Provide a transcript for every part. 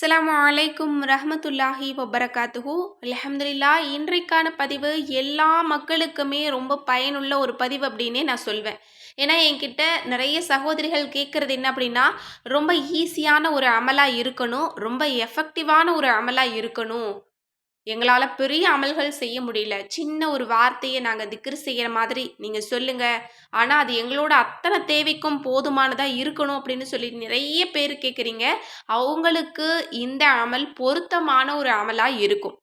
அஸ்ஸலாமு அலைக்கும் ரஹ்மத்துல்லாஹி வபரகாத்துஹு. அலமதுல்லா இன்றைக்கான பதிவு எல்லா மக்களுக்குமே ரொம்ப பயனுள்ள ஒரு பதிவு அப்படின்னே நான் சொல்வேன். ஏன்னா என்கிட்ட நிறைய சகோதரிகள் கேட்குறது என்ன அப்படின்னா ரொம்ப ஈஸியான ஒரு அமலாக இருக்கணும் ரொம்ப எஃபெக்டிவான ஒரு அமலாக இருக்கணும். எங்களால் பெரிய அமல்கள் செய்ய முடியல. சின்ன ஒரு வார்த்தையை நாங்கள் திக்ரு செய்கிற மாதிரி நீங்கள் சொல்லுங்கள் ஆனால் அது எங்களோட அத்தனை தேவைக்கும் போதுமானதாக இருக்கணும் அப்படின்னு சொல்லி நிறைய பேர் கேட்குறீங்க அவங்களுக்கு இந்த அமல் பொருத்தமான ஒரு அமலாக இருக்கும்.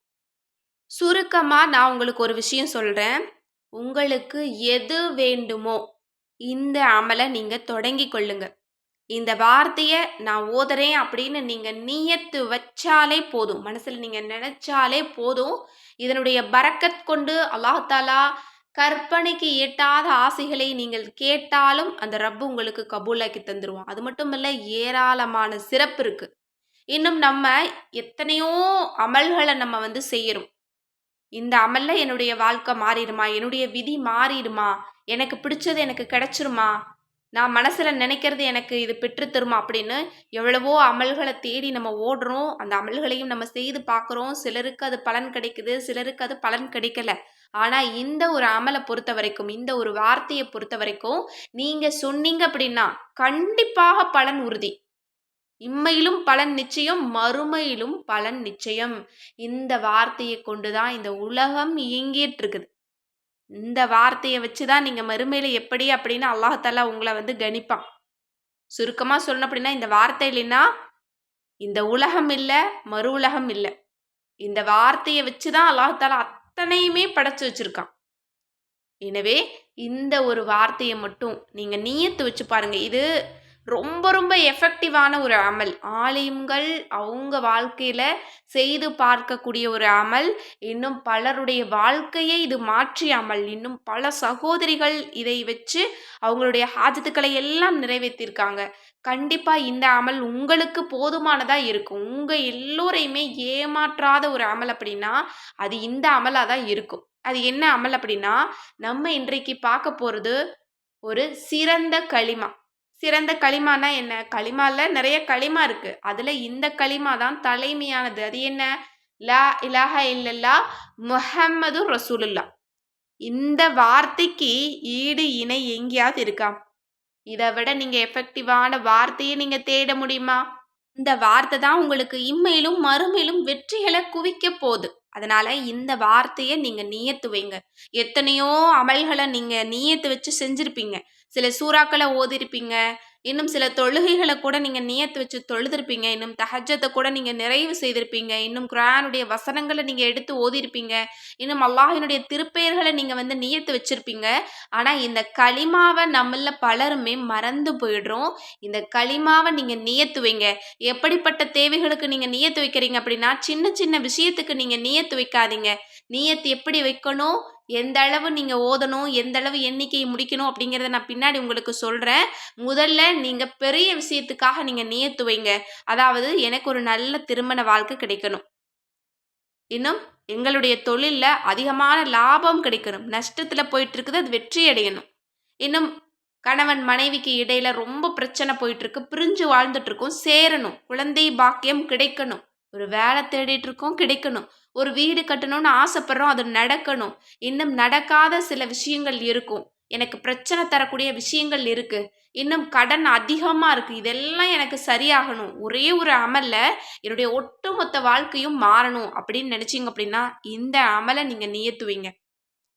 சுருக்கமாக நான் உங்களுக்கு ஒரு விஷயம் சொல்கிறேன் உங்களுக்கு எது வேண்டுமோ இந்த அமலை நீங்கள் தொடங்கி கொள்ளுங்கள் இந்த வார்த்தையை நான் ஓதுறேன் அப்படின்னு நீங்கள் நீயத்து வச்சாலே போதும். மனசில் நீங்கள் நினச்சாலே போதும். இதனுடைய பறக்கத் கொண்டு அல்லாஹாலா கற்பனைக்கு எட்டாத ஆசைகளை நீங்கள் கேட்டாலும் அந்த ரப்பு உங்களுக்கு கபூலாக்கி தந்துடுவான் அது மட்டும் இல்லை ஏராளமான சிறப்பு இருக்குது இன்னும் நம்ம எத்தனையோ அமல்களை நம்ம வந்து செய்யறோம். இந்த அமல்ல என்னுடைய வாழ்க்கை மாறிடுமா? என்னுடைய விதி மாறிடுமா? எனக்கு பிடிச்சது எனக்கு கிடைச்சிருமா? நான் மனசில் நினைக்கிறது எனக்கு இது பெற்றுத்தருமா அப்படின்னு எவ்வளவோ அமல்களை தேடி நம்ம ஓடுறோம். அந்த அமல்களையும் நம்ம செய்து பார்க்குறோம். சிலருக்கு அது பலன் கிடைக்குது சிலருக்கு அது பலன் கிடைக்கல. ஆனால் இந்த ஒரு அமலை பொறுத்த வரைக்கும் இந்த ஒரு வார்த்தையை பொறுத்த வரைக்கும் நீங்கள் சொன்னீங்க அப்படின்னா கண்டிப்பாக பலன் உறுதி. இம்மையிலும் பலன் நிச்சயம் மறுமையிலும் பலன் நிச்சயம். இந்த வார்த்தையை கொண்டு தான் இந்த உலகம் இயங்கிட்டு இருக்குது. இந்த வார்த்தையை வச்சு தான் நீங்கள் மறுமையில் எப்படி அப்படின்னு அல்லாஹாலா உங்களை வந்து கணிப்பான். சுருக்கமாக சொல்லணும் அப்படின்னா இந்த வார்த்தை இல்லைன்னா இந்த உலகம் இல்லை மறு உலகம் இல்லை. இந்த வார்த்தையை வச்சு தான் அல்லாஹாலா அத்தனையுமே படைச்சு வச்சுருக்கான். எனவே இந்த ஒரு வார்த்தையை மட்டும் நீங்கள் நீயத்து வச்சு பாருங்கள் இது ரொம்ப ரொம்ப எஃபெக்டிவான ஒரு அமல். ஆலயங்கள் அவங்க வாழ்க்கையில் செய்து பார்க்கக்கூடிய ஒரு அமல். இன்னும் பலருடைய வாழ்க்கையை இது மாற்றிய அமல். இன்னும் பல சகோதரிகள் இதை வச்சு அவங்களுடைய ஹாஜத்துக்களை எல்லாம் நிறைவேற்றிருக்காங்க. கண்டிப்பாக இந்த அமல் உங்களுக்கு போதுமானதாக இருக்கும். உங்கள் எல்லோரையுமே ஏமாற்றாத ஒரு அமல் அப்படின்னா அது இந்த அமலாக தான் இருக்கும். அது என்ன அமல் அப்படின்னா நம்ம இன்றைக்கு பார்க்க போகிறது ஒரு சிறந்த களிமா. சிறந்த களிமானா என்ன? களிமாவில் நிறைய களிமா இருக்கு. அதில் இந்த களிமா தான் தலைமையானது. அது என்ன? லா இலாஹ இல்லல்லா முஹம்மது ரசூலுல்லா இந்த வார்த்தைக்கு ஈடு இணை எங்கேயாவது இருக்கா? இதை விட நீங்கள் எஃபெக்டிவான வார்த்தையை நீங்கள் தேட முடியுமா? இந்த வார்த்தை தான் உங்களுக்கு இம்மையிலும் மறுமையிலும் வெற்றிகளை குவிக்க போகுது. அதனால இந்த வார்த்தையை நீங்க நியத்து வைங்க. எத்தனையோ அமல்களை நீங்க நீயத்து வச்சு செஞ்சிருப்பீங்க. சில சூறாக்களை ஓதிருப்பீங்க. இன்னும் சில தொழுகைகளை கூட நீங்கள் நியத்து வச்சு தொழுதிருப்பீங்க. இன்னும் தஹஜத்தை கூட நீங்கள் நிறைவு செய்திருப்பீங்க. இன்னும் குரானுடைய வசனங்களை நீங்கள் எடுத்து ஓதிருப்பீங்க. இன்னும் அல்லாஹினுடைய திருப்பெயர்களை நீங்கள் வந்து நியத்து வச்சுருப்பீங்க. ஆனால் இந்த களிமாவை நம்மள பலருமே மறந்து போயிடுறோம். இந்த களிமாவை நீங்கள் நியத்து வைங்க. எப்படிப்பட்ட தேவைகளுக்கு நீங்கள் நியத்து வைக்கிறீங்க அப்படின்னா சின்ன சின்ன விஷயத்துக்கு நீங்கள் நியத்து வைக்காதீங்க. நியத்து எப்படி வைக்கணும்? எந்த அளவு நீங்கள் ஓதணும்? எந்த அளவு எண்ணிக்கையை முடிக்கணும்? அப்படிங்கிறத நான் பின்னாடி உங்களுக்கு சொல்கிறேன் முதல்ல நீங்கள் பெரிய விஷயத்துக்காக நீங்கள் நியத்து வைங்க. அதாவது எனக்கு ஒரு நல்ல திருமண வாழ்க்கை கிடைக்கணும். இன்னும் எங்களுடைய தொழிலில் அதிகமான லாபம் கிடைக்கணும். நஷ்டத்தில் போயிட்டு இருக்குது அது வெற்றி அடையணும். இன்னும் கணவன் மனைவிக்கு இடையில ரொம்ப பிரச்சனை போயிட்டு இருக்கு பிரிஞ்சு வாழ்ந்துட்டு இருக்கோம் சேரணும். குழந்தை பாக்கியம் கிடைக்கணும். ஒரு வேலை தேடிட்டு இருக்கோம் கிடைக்கணும். ஒரு வீடு கட்டணும்னு ஆசைப்படுறோம் அது நடக்கணும். இன்னும் நடக்காத சில விஷயங்கள் இருக்கும். எனக்கு பிரச்சனை தரக்கூடிய விஷயங்கள் இருக்கு. இன்னும் கடன் அதிகமாக இருக்கு. இதெல்லாம் எனக்கு சரியாகணும். ஒரே ஒரு அமல்ல என்னுடைய ஒட்டுமொத்த வாழ்க்கையும் மாறணும் அப்படின்னு நினைச்சீங்க அப்படின்னா இந்த அமலை நீங்க நியத்துவீங்க.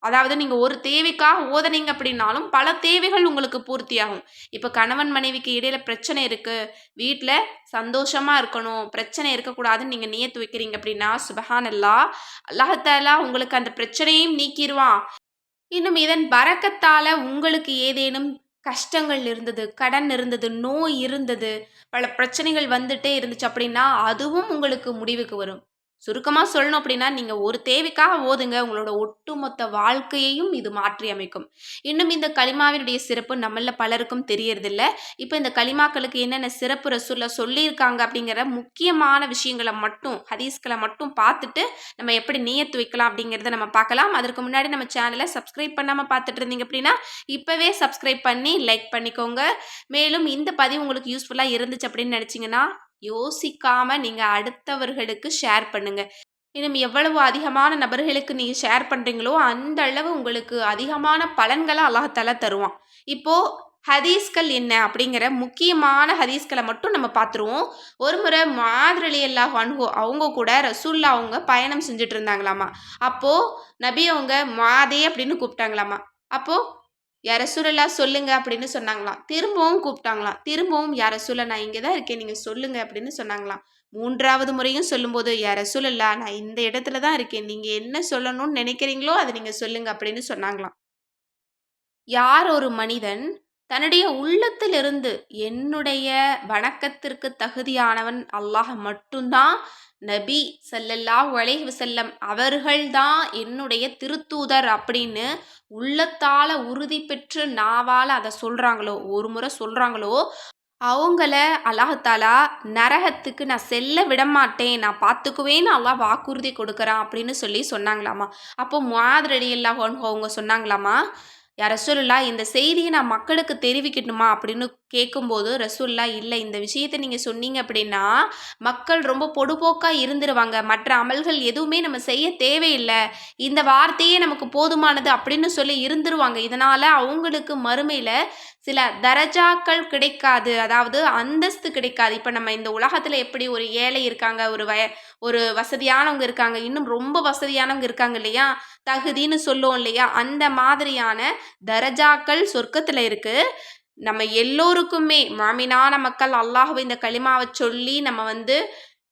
அதாவது நீங்கள் ஒரு தேவைக்காக ஓதனீங்க அப்படின்னாலும் பல தேவைகள் உங்களுக்கு பூர்த்தியாகும். இப்போ கணவன் மனைவிக்கு இடையில பிரச்சனை இருக்குது வீட்டில் சந்தோஷமாக இருக்கணும். பிரச்சனை இருக்கக்கூடாதுன்னு நீங்கள் நியத்து வைக்கிறீங்க அப்படின்னா சுபஹான் அல்லா அல்லாஹத்தாலா உங்களுக்கு அந்த பிரச்சனையும் நீக்கிடுவான் இன்னும் இதன் பறக்கத்தால் உங்களுக்கு ஏதேனும் கஷ்டங்கள் இருந்தது கடன் இருந்தது நோய் இருந்தது பல பிரச்சனைகள் வந்துட்டே இருந்துச்சு அப்படின்னா அதுவும் உங்களுக்கு முடிவுக்கு வரும். சுருக்கமாக சொல்லணும் அப்படின்னா நீங்கள் ஒரு தேவைக்காக ஓதுங்க. உங்களோட ஒட்டுமொத்த வாழ்க்கையையும் இது மாற்றி அமைக்கும். இன்னும் இந்த களிமாவினுடைய சிறப்பு நம்மள பலருக்கும் தெரியறதில்ல. இப்போ இந்த களிமாக்களுக்கு என்னென்ன சிறப்பு ரசூலில் சொல்லியிருக்காங்க அப்படிங்கிற முக்கியமான விஷயங்களை மட்டும் ஹதீஸ்களை மட்டும் பார்த்துட்டு நம்ம எப்படி நீயத்து வைக்கலாம் அப்படிங்கிறத நம்ம பார்க்கலாம். அதற்கு முன்னாடி நம்ம சேனலை சப்ஸ்கிரைப் பண்ணாமல் பார்த்துட்டு இருந்தீங்க அப்படின்னா இப்போவே சப்ஸ்கிரைப் பண்ணி லைக் பண்ணிக்கோங்க. மேலும் இந்த பதிவு உங்களுக்கு யூஸ்ஃபுல்லாக இருந்துச்சு அப்படின்னு நினச்சிங்கன்னா யோசிக்காம நீங்க அடுத்தவர்களுக்கு ஷேர் பண்ணுங்க. இன்னும் எவ்வளவு அதிகமான நபர்களுக்கு நீங்க ஷேர் பண்றீங்களோ அந்த அளவு உங்களுக்கு அதிகமான பலன்களை அல்லாஹால தருவான். இப்போ ஹதீஸ்கள் என்ன அப்படிங்கிற முக்கியமான ஹதீஸ்களை மட்டும் நம்ம பார்த்துருவோம். ஒரு முறை மாதிரலி அல்லாஹ் அன்ஹோ அவங்க கூட ரசூல்லா அவங்க பயணம் செஞ்சுட்டு இருந்தாங்களாமா. அப்போது நபி அவங்க மாதே அப்படின்னு கூப்பிட்டாங்களாமா. அப்போது யார சூழலா சொல்லுங்க அப்படின்னு சொன்னாங்களாம். திரும்பவும் கூப்பிட்டாங்களாம். திரும்பவும் யார நான் இங்கே தான் இருக்கேன் நீங்கள் சொல்லுங்க அப்படின்னு சொன்னாங்களாம். மூன்றாவது முறையும் சொல்லும்போது யார சூழலா நான் இந்த இடத்துல தான் இருக்கேன் நீங்கள் என்ன சொல்லணும்னு நினைக்கிறீங்களோ அதை நீங்கள் சொல்லுங்க அப்படின்னு சொன்னாங்களாம். யார் ஒரு மனிதன் தன்னுடைய உள்ளத்திலிருந்து என்னுடைய வணக்கத்திற்கு தகுதியானவன் அல்லாஹ் மட்டும்தான் நபி சல்லல்லா அலைஹி வசல்லம் அவர்கள்தான் என்னுடைய திருத்தூதர் அப்படின்னு உள்ளத்தால் உறுதி பெற்று நாவால் அதை சொல்கிறாங்களோ ஒரு முறை சொல்கிறாங்களோ அவங்கள அல்லாஹாலா நரகத்துக்கு நான் செல்ல விட மாட்டேன் நான் பார்த்துக்குவேன்னு அல்லாஹ் வாக்குறுதி கொடுக்குறான் அப்படின்னு சொல்லி சொன்னாங்களாமா. அப்போ மாதிரடி இல்லாஹோன்னு அவங்க சொன்னாங்களாமா யா சொல்லலா இந்த செய்தியை நான் மக்களுக்கு தெரிவிக்கணுமா? அப்படின்னு கேட்கும்போது ரசூல்லா இல்லை இந்த விஷயத்தை நீங்கள் சொன்னீங்க அப்படின்னா மக்கள் ரொம்ப பொடுபோக்காக இருந்துருவாங்க. மற்ற அமல்கள் எதுவுமே நம்ம செய்ய தேவையில்லை. இந்த வார்த்தையே நமக்கு போதுமானது அப்படின்னு சொல்லி இருந்துருவாங்க. இதனால் அவங்களுக்கு மறுமையில் சில தரஜாக்கள் கிடைக்காது. அதாவது அந்தஸ்து கிடைக்காது. இப்போ நம்ம இந்த உலகத்தில் எப்படி ஒரு ஏழை இருக்காங்க ஒரு வய ஒரு வசதியானவங்க இருக்காங்க இன்னும் ரொம்ப வசதியானவங்க இருக்காங்க இல்லையா? தகுதின்னு சொல்லுவோம் இல்லையா? அந்த மாதிரியான தரஜாக்கள் சொர்க்கத்தில் இருக்குது நம்ம எல்லோருக்குமே மாமினான மக்கள் அல்லாஹுவை இந்த களிமாவை சொல்லி நம்ம வந்து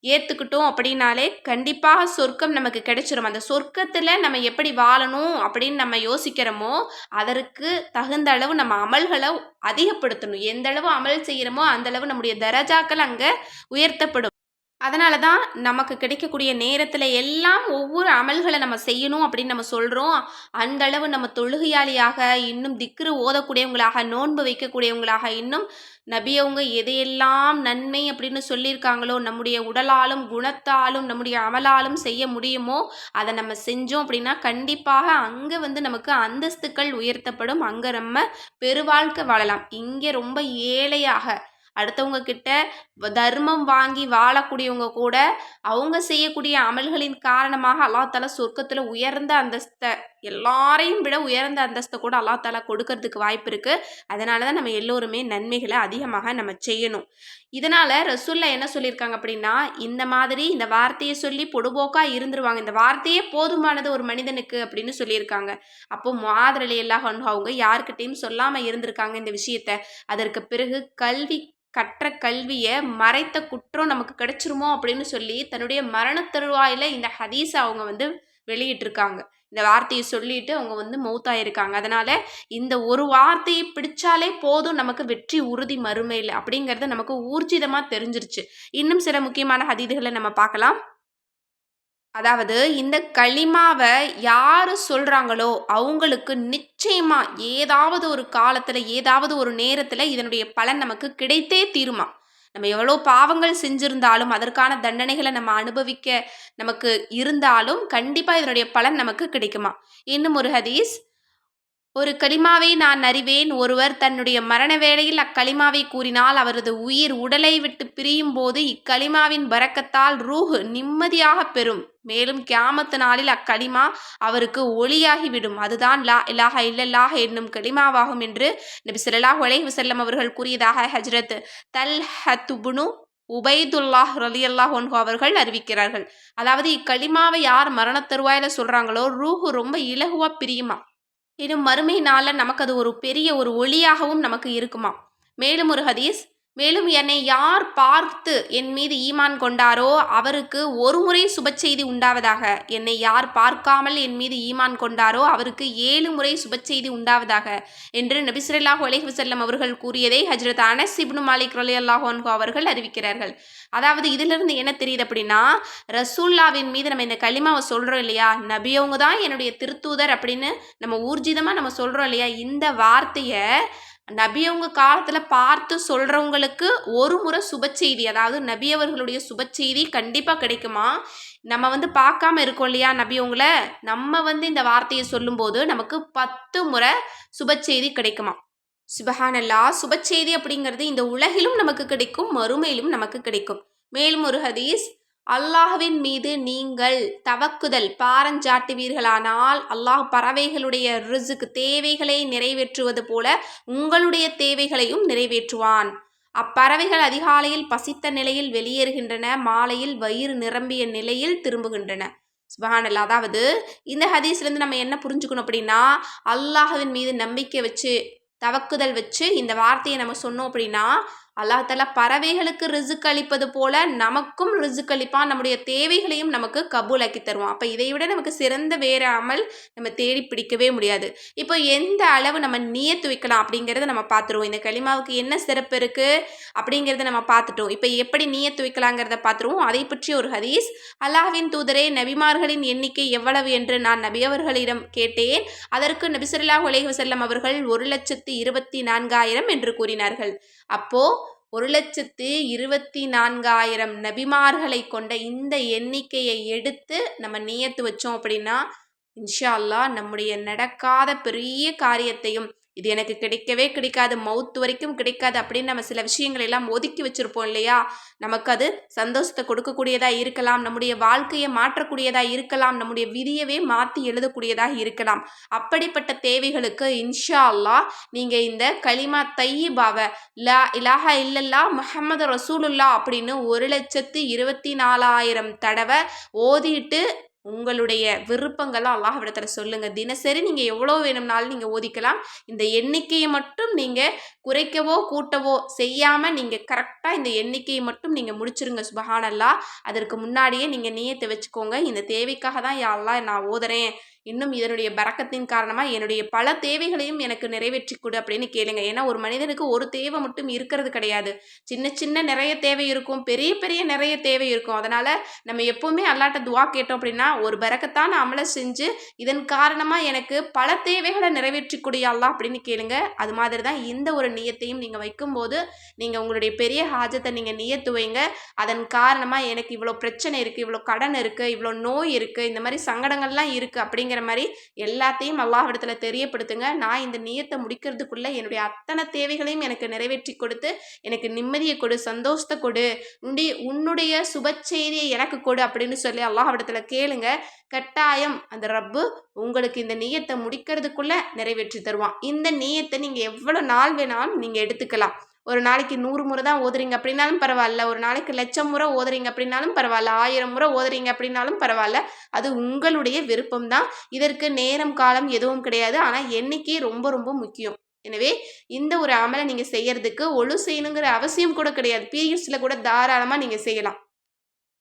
ஏற்றுக்கிட்டோம் அப்படின்னாலே கண்டிப்பாக சொர்க்கம் நமக்கு கிடைச்சிரும். அந்த சொர்க்கத்தில் நம்ம எப்படி வாழணும் அப்படின்னு நம்ம யோசிக்கிறோமோ அதற்கு தகுந்த அளவு நம்ம அமல்களை அதிகப்படுத்தணும். எந்த அளவு அமல் செய்கிறோமோ அந்த அளவு நம்முடைய தரஜாக்கள் அங்கே உயர்த்தப்படும். அதனால தான் நமக்கு கிடைக்கக்கூடிய நேரத்தில் எல்லாம் ஒவ்வொரு அமல்களை நம்ம செய்யணும் அப்படின்னு நம்ம சொல்கிறோம் அந்த அளவு நம்ம தொழுகையாளியாக இன்னும் திக்ரு ஓதக்கூடியவங்களாக நோன்பு வைக்கக்கூடியவங்களாக இன்னும் நபியவங்க எதையெல்லாம் நன்மை அப்படின்னு சொல்லியிருக்காங்களோ நம்முடைய உடலாலும் குணத்தாலும் நம்முடைய அமலாலும் செய்ய முடியுமோ அதை நம்ம செஞ்சோம் அப்படின்னா கண்டிப்பாக அங்கே வந்து நமக்கு அந்தஸ்துக்கள் உயர்த்தப்படும். அங்கே நம்ம பெருவாழ்க்கை வாழலாம். இங்கே ரொம்ப ஏழையாக அடுத்தவங்க கிட்ட தர்மம் வாங்கி வாழக்கூடியவங்க கூட அவங்க செய்யக்கூடிய அமல்களின் காரணமாக அல்லாத்தால தலா சொர்க்கத்தில் உயர்ந்த அந்தஸ்தை எல்லாரையும் விட உயர்ந்த அந்தஸ்தை கூட அல்லாத்தால கொடுக்கறதுக்கு வாய்ப்பு இருக்குது அதனால தான் நம்ம எல்லோருமே நன்மைகளை அதிகமாக நம்ம செய்யணும். இதனால் ரசுல்லா என்ன சொல்லியிருக்காங்க அப்படின்னா இந்த மாதிரி இந்த வார்த்தையை சொல்லி பொடுபோக்காக இருந்துருவாங்க. இந்த வார்த்தையே போதுமானது ஒரு மனிதனுக்கு அப்படின்னு சொல்லியிருக்காங்க. அப்போ மாதிரி எல்லாம் அவங்க யாருக்கிட்டையும் சொல்லாமல் இருந்திருக்காங்க இந்த விஷயத்த. அதற்கு பிறகு கல்வி கற்ற கல்வியை மறைத்த குற்றம் நமக்கு கிடைச்சிருமோ அப்படின்னு சொல்லி தன்னுடைய மரண தருவாயில இந்த ஹதீஸை அவங்க வந்து வெளியிட்டிருக்காங்க. இந்த வார்த்தையை சொல்லிட்டு அவங்க வந்து மௌத்தாயிருக்காங்க. அதனால இந்த ஒரு வார்த்தையை பிடிச்சாலே போதும் நமக்கு வெற்றி உறுதி மறுமையில் அப்படிங்கிறது நமக்கு ஊர்ஜிதமாக தெரிஞ்சிருச்சு. இன்னும் சில முக்கியமான ஹதீதுகளை நம்ம பார்க்கலாம். அதாவது இந்த களிமாவை யார் சொல்கிறாங்களோ அவங்களுக்கு நிச்சயமாக ஏதாவது ஒரு காலத்தில் ஏதாவது ஒரு நேரத்தில் இதனுடைய பலன் நமக்கு கிடைத்தே தீருமா? நம்ம எவ்வளோ பாவங்கள் செஞ்சுருந்தாலும் அதற்கான தண்டனைகளை நம்ம அனுபவிக்க நமக்கு இருந்தாலும் கண்டிப்பாக இதனுடைய பலன் நமக்கு கிடைக்குமா? இன்னும் ஒரு ஹதீஸ். ஒரு களிமாவை நான் அறிவேன். ஒருவர் தன்னுடைய மரண வேளையில் அக்களிமாவை கூறினால் அவரது உயிர் உடலை விட்டு பிரியும் போது இக்களிமாவின் பறக்கத்தால் ரூஹ் நிம்மதியாக பெறும். மேலும் கியாமத்து நாளில் அக்களிமா அவருக்கு ஒளியாகிவிடும். அதுதான் லா இலாஹ இல்லல்லாஹ் என்னும் களிமாவாகும் என்று நபி சொல்லாஹ் உலைஹு செல்லம் அவர்கள் கூறியதாக ஹஜ்ரத் தல் ஹத்துபுனு உபைதுல்லாஹ் ரலியல்லாஹ் ஒன்ஹு அவர்கள் அறிவிக்கிறார்கள். அதாவது இக்களிமாவை யார் மரண தருவாயில் சொல்கிறாங்களோ ரூஹு ரொம்ப இலகுவாக பிரியுமா இன்னும் மறுமை நாளில் நமக்கு அது ஒரு பெரிய ஒரு ஒளியாகவும் நமக்கு இருக்குமா மேலும் ஒரு ஹதீஸ் மேலும் என்னை யார் பார்த்து என் மீது ஈமான் கொண்டாரோ அவருக்கு ஒரு முறை சுப செய்தி உண்டாவதாக. என்னை யார் பார்க்காமல் என் மீது ஈமான் கொண்டாரோ அவருக்கு ஏழு முறை சுப செய்தி உண்டாவதாக என்று நபிசுல்லாஹு அலைஹி செல்லம் அவர்கள் கூறியதை ஹஜ்ரத் அனஸ் இப்னு மாலிக் ரலி அல்லாஹோன்கோ அவர்கள் அறிவிக்கிறார்கள். அதாவது இதிலிருந்து என்ன தெரியுது அப்படின்னா ரசூல்லாவின் மீது நம்ம இந்த களிமாவை சொல்கிறோம் இல்லையா? நபியவங்க தான் என்னுடைய திருத்தூதர் அப்படின்னு நம்ம ஊர்ஜிதமாக நம்ம சொல்கிறோம் இல்லையா? இந்த வார்த்தையை நபியவங்க காலத்தில் பார்த்து சொல்கிறவங்களுக்கு ஒரு முறை சுப செய்தி அதாவது நபியவர்களுடைய சுப செய்தி கண்டிப்பாக கிடைக்குமா? நம்ம வந்து பார்க்காம இருக்கோம் இல்லையா நபியவங்களை நம்ம வந்து இந்த வார்த்தையை சொல்லும்போது நமக்கு பத்து முறை சுப செய்தி கிடைக்குமா? சுபஹானல்லா சுப செய்தி அப்படிங்கிறது இந்த உலகிலும் நமக்கு கிடைக்கும் மறுமையிலும் நமக்கு கிடைக்கும். மேலும் ஒரு ஹதீஸ் அல்லாஹுவின் மீது நீங்கள் தவக்குதல் பாரஞ்சாட்டுவீர்களானால் அல்லாஹ் பறவைகளுடைய ரிசுக்கு தேவைகளை நிறைவேற்றுவது போல உங்களுடைய தேவைகளையும் நிறைவேற்றுவான். அப்பறவைகள் அதிகாலையில் பசித்த நிலையில் வெளியேறுகின்றன மாலையில் வயிறு நிரம்பிய நிலையில் திரும்புகின்றன. சுபஹானல்லா அதாவது இந்த ஹதீஸ்லேருந்து நம்ம என்ன புரிஞ்சுக்கணும் அப்படின்னா அல்லாஹ்வின் மீது நம்பிக்கை வச்சு தவக்குதல் வச்சு இந்த வார்த்தையை நம்ம சொன்னோம் அப்படின்னா அல்லாஹ் தலா பறவைகளுக்கு ரிசுக் அளிப்பது போல நமக்கும் ரிசுக் அளிப்பான். நம்முடைய தேவைகளையும் நமக்கு கபூலாக்கி தருவான். அப்போ இதை விட நமக்கு சிறந்த வேற அமல் நம்ம தேடி பிடிக்கவே முடியாது. இப்போ எந்த அளவு நம்ம நியத்து வைக்கலாம் அப்படிங்கிறத நம்ம பார்த்துருவோம். இந்த களிமாவுக்கு என்ன சிறப்பு இருக்குது அப்படிங்கிறத நம்ம பார்த்துட்டோம். இப்போ எப்படி நியத்து வைக்கலாங்கிறத பார்த்துருவோம். அதை பற்றி ஒரு ஹதீஸ். அல்லாஹ்வின் தூதரே நபிமார்களின் எண்ணிக்கை எவ்வளவு என்று நான் நபியவர்களிடம் கேட்டேன். அதற்கு நபிசல்லாஹ் உலக செல்லம் அவர்கள் ஒரு லட்சத்து இருபத்தி நான்காயிரம் என்று கூறினார்கள். அப்போ ஒரு லட்சத்து இருபத்தி நான்காயிரம் நபிமார்களை கொண்ட இந்த எண்ணிக்கையை எடுத்து நம்ம நியத்து வச்சோம் அப்படின்னா இன்ஷா அல்லாஹ் நம்முடைய நடக்காத பெரிய காரியத்தையும் இது எனக்கு கிடைக்கவே கிடைக்காது மவுத் வரைக்கும் கிடைக்காது அப்படின்னு நம்ம சில விஷயங்கள் எல்லாம் ஒதுக்கி வச்சுருப்போம் இல்லையா? நமக்கு அது சந்தோஷத்தை கொடுக்கக்கூடியதாக இருக்கலாம் நம்முடைய வாழ்க்கையை மாற்றக்கூடியதாக இருக்கலாம் நம்முடைய விதியவே மாற்றி எழுதக்கூடியதாக இருக்கலாம். அப்படிப்பட்ட தேவைகளுக்கு இன்ஷா அல்லாஹ் நீங்கள் இந்த களிமா தையிபாவை லா இலாஹா இல்லல்லா முஹம்மது ரசூலுல்லா அப்படின்னு ஒரு லட்சத்து இருபத்தி நாலாயிரம் தடவை ஓதிட்டு உங்களுடைய விருப்பங்கள்லாம் அல்லாஹ்விடத்தில் சொல்லுங்கள் தினசரி நீங்கள் எவ்வளோ வேணும்னாலும் நீங்கள் ஓதிக்கலாம். இந்த எண்ணிக்கையை மட்டும் நீங்கள் குறைக்கவோ கூட்டவோ செய்யாமல் நீங்கள் கரெக்டாக இந்த எண்ணிக்கையை மட்டும் நீங்கள் முடிச்சிருங்க சுபஹானல்லா. அதற்கு முன்னாடியே நீங்கள் நீயத்தை வச்சுக்கோங்க. இந்த தேவைக்காக தான் யாரெல்லாம் நான் ஓதுறேன். இன்னும் இதனுடைய பறக்கத்தின் காரணமாக என்னுடைய பல தேவைகளையும் எனக்கு நிறைவேற்றி கொடு அப்படின்னு கேளுங்க. ஏன்னா ஒரு மனிதனுக்கு ஒரு தேவை மட்டும் இருக்கிறது கிடையாது. சின்ன சின்ன நிறைய தேவை இருக்கும். பெரிய பெரிய நிறைய தேவை இருக்கும். அதனால் நம்ம எப்போவுமே அல்லாட்ட துவா கேட்டோம் அப்படின்னா ஒரு பறக்கத்தான் அமலை செஞ்சு இதன் காரணமாக எனக்கு பல தேவைகளை நிறைவேற்றி கொடியாலாம் அப்படின்னு கேளுங்க. அது மாதிரி தான் இந்த ஒரு நியத்தையும் நீங்கள் வைக்கும்போது நீங்கள் உங்களுடைய பெரிய ஹாஜத்தை நீங்கள் நியத்து வைங்க. அதன் காரணமாக எனக்கு இவ்வளோ பிரச்சனை இருக்குது இவ்வளோ கடன் இருக்குது இவ்வளோ நோய் இருக்குது இந்த மாதிரி சங்கடங்கள்லாம் இருக்குது அப்படிங்கிற மாதிரி எல்லாத்தையும் அல்லாஹிடத்தில் தெரியப்படுத்துங்க. நான் இந்த நியத்தை முடிக்கிறதுக்குள்ளே என்னுடைய அத்தனை தேவைகளையும் எனக்கு நிறைவேற்றி கொடுத்து எனக்கு நிம்மதியை கொடு சந்தோஷத்தை கொடு உன்னுடைய உன்னுடைய சுப செய்தியை எனக்கு கொடு அப்படின்னு சொல்லி அல்லாஹிடத்தில் கேளுங்க. கட்டாயம் அந்த ரப்பு உங்களுக்கு இந்த நீயத்தை முடிக்கிறதுக்குள்ளே நிறைவேற்றி தருவான். இந்த நீயத்தை நீங்கள் எவ்வளோ நாள் வேணாலும் நீங்கள் எடுத்துக்கலாம். ஒரு நாளைக்கு நூறு முறை தான் ஓதுறீங்க அப்படின்னாலும் பரவாயில்ல. ஒரு நாளைக்கு லட்சம் முறை ஓதுறீங்க அப்படின்னாலும் பரவாயில்ல. ஆயிரம் முறை ஓதுறீங்க அப்படின்னாலும் பரவாயில்ல. அது உங்களுடைய விருப்பம் தான். இதற்கு நேரம் காலம் எதுவும் கிடையாது. ஆனால் எண்ணிக்கை ரொம்ப ரொம்ப முக்கியம். எனவே இந்த ஒரு அமலை நீங்கள் செய்யறதுக்கு ஒழு செய்யணுங்கிற அவசியம் கூட கிடையாது. பீரியட்ஸில் கூட தாராளமாக நீங்கள் செய்யலாம்.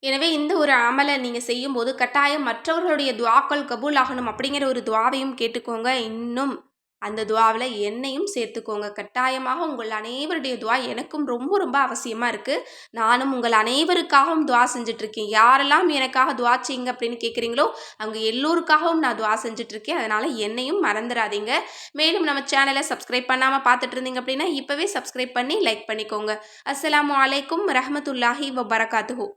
எனவே இந்த ஒரு அமலை நீங்கள் செய்யும்போது கட்டாயம் மற்றவர்களுடைய துவாக்கள் கபூல் ஆகணும் அப்படிங்கிற ஒரு துவாவையும் கேட்டுக்கோங்க. இன்னும் அந்த துவாவில் என்னையும் சேர்த்துக்கோங்க. கட்டாயமாக உங்கள் அனைவருடைய துவா எனக்கும் ரொம்ப ரொம்ப அவசியமாக இருக்குது நானும் உங்கள் அனைவருக்காகவும் துவா செஞ்சிட்ருக்கேன். யாரெல்லாம் எனக்காக துவா செய்யுங்க அப்படின்னு கேட்குறீங்களோ அவங்க எல்லோருக்காகவும் நான் துவா செஞ்சிட்ருக்கேன். அதனால் என்னையும் மறந்துடாதீங்க மேலும் நம்ம சேனலை சப்ஸ்கிரைப் பண்ணாமல் பார்த்துட்டு இருந்தீங்க அப்படின்னா இப்போவே சப்ஸ்கிரைப் பண்ணி லைக் பண்ணிக்கோங்க. அஸ்லாம் வலைக்கும் ரஹமத்துல்லாஹி வபரகாத்துஹூ.